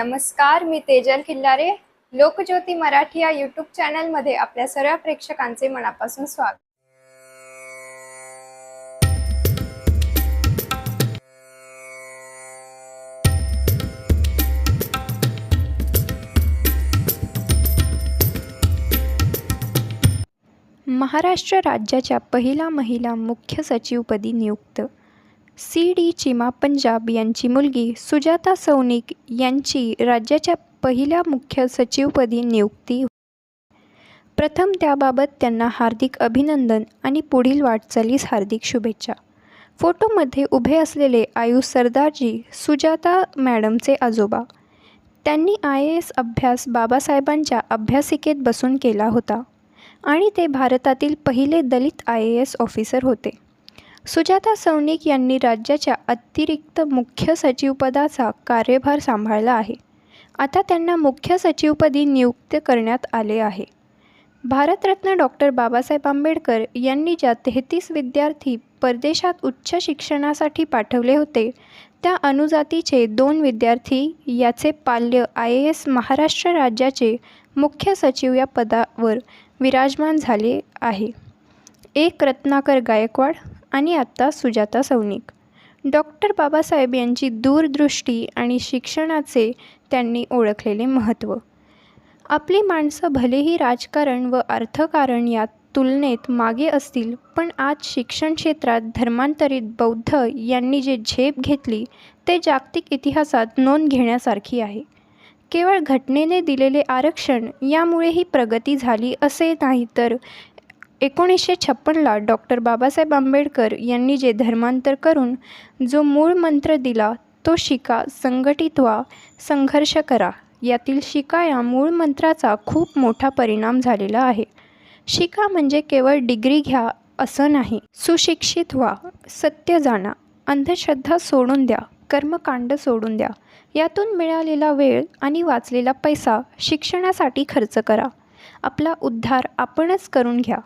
नमस्कार मी तेजल खिल्लारे. लोकज्योती मराठी या यूट्यूब चॅनलमध्ये आपल्या सर्व प्रेक्षकांचे मनापासून स्वागत. महाराष्ट्र राज्याच्या पहिला महिला मुख्य सचिवपदी नियुक्त सी डी चिमा पंजाब यांची मुलगी सुजाता सौनिक यांची राज्याच्या पहिल्या मुख्य सचिवपदी नियुक्ती प्रथम त्याबाबत त्यांना हार्दिक अभिनंदन आणि पुढील वाटचालीस हार्दिक शुभेच्छा. फोटोमध्ये उभे असलेले आयुष सरदारजी सुजाता मॅडमचे आजोबा. त्यांनी आय ए एस अभ्यास बाबासाहेबांच्या अभ्यासिकेत बसून केला होता आणि ते भारतातील पहिले Dalit I A S officer होते. सुजाता सौनिक यांनी राज्याच्या अतिरिक्त मुख्य सचिवपदाचा कार्यभार सांभाळला आहे. आता त्यांना मुख्य सचिवपदी नियुक्त करण्यात आले आहे. भारतरत्न डॉक्टर बाबासाहेब आंबेडकर यांनी ज्या तेहतीस विद्यार्थी परदेशात उच्च शिक्षणासाठी पाठवले होते त्या अनुजातीचे दोन विद्यार्थी याचे पाल्य आय ए एस महाराष्ट्र राज्याचे मुख्य सचिव या पदावर विराजमान झाले आहे. एक रत्नाकर गायकवाड आणि आत्ता सुजाता सौनिक डॉक्टर बाबासाहेब यांची दूरदृष्टी आणि शिक्षणाचे त्यांनी ओळखलेले महत्त्व. आपली माणसं भलेही राजकारण व अर्थकारण यात तुलनेत मागे असतील पण आज शिक्षण क्षेत्रात धर्मांतरित बौद्ध यांनी जे झेप घेतली ते जागतिक इतिहासात नोंद घेण्यासारखी आहे. केवळ घटनेने दिलेले आरक्षण यामुळे ही प्रगती झाली असे नाही तर एकोणीसशे छप्पनला डॉक्टर बाबासाहेब आंबेडकर यांनी जे धर्मांतर करून जो मूळ मंत्र दिला तो शिका संघटित व्हा संघर्ष करा यातील शिका या मूळ मंत्राचा खूप मोठा परिणाम झालेला आहे. शिका म्हणजे केवळ डिग्री घ्या असं नाही. सुशिक्षित व्हा सत्य जाणा अंधश्रद्धा सोडून द्या कर्मकांड सोडून द्या. यातून मिळालेला वेळ आणि वाचलेला पैसा शिक्षणासाठी खर्च करा. आपला उद्धार आपणच करून घ्या.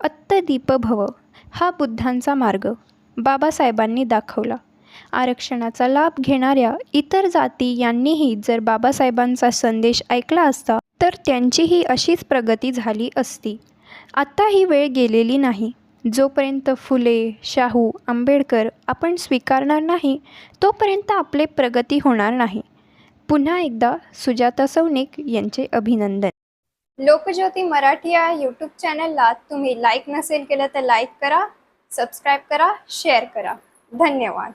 अत्तदीप भव हा बुद्धांचा मार्ग. बाबासाहेबांनी दाखवला. आरक्षणाचा लाभ घेणाऱ्या इतर जाती यांनीही जर बाबासाहेबांचा संदेश ऐकला असता तर त्यांचीही अशीच प्रगती झाली असती. आत्ता ही वेळ गेलेली नाही. जोपर्यंत फुले शाहू आंबेडकर आपण स्वीकारणार नाही तोपर्यंत आपले प्रगती होणार नाही. पुन्हा एकदा सुजाता सौनिक यांचे अभिनंदन. लोकज्योती मराठी या यूट्यूब चॅनलला तुम्ही लाईक नसेल केलं तर लाईक करा सबस्क्राईब करा शेअर करा. धन्यवाद.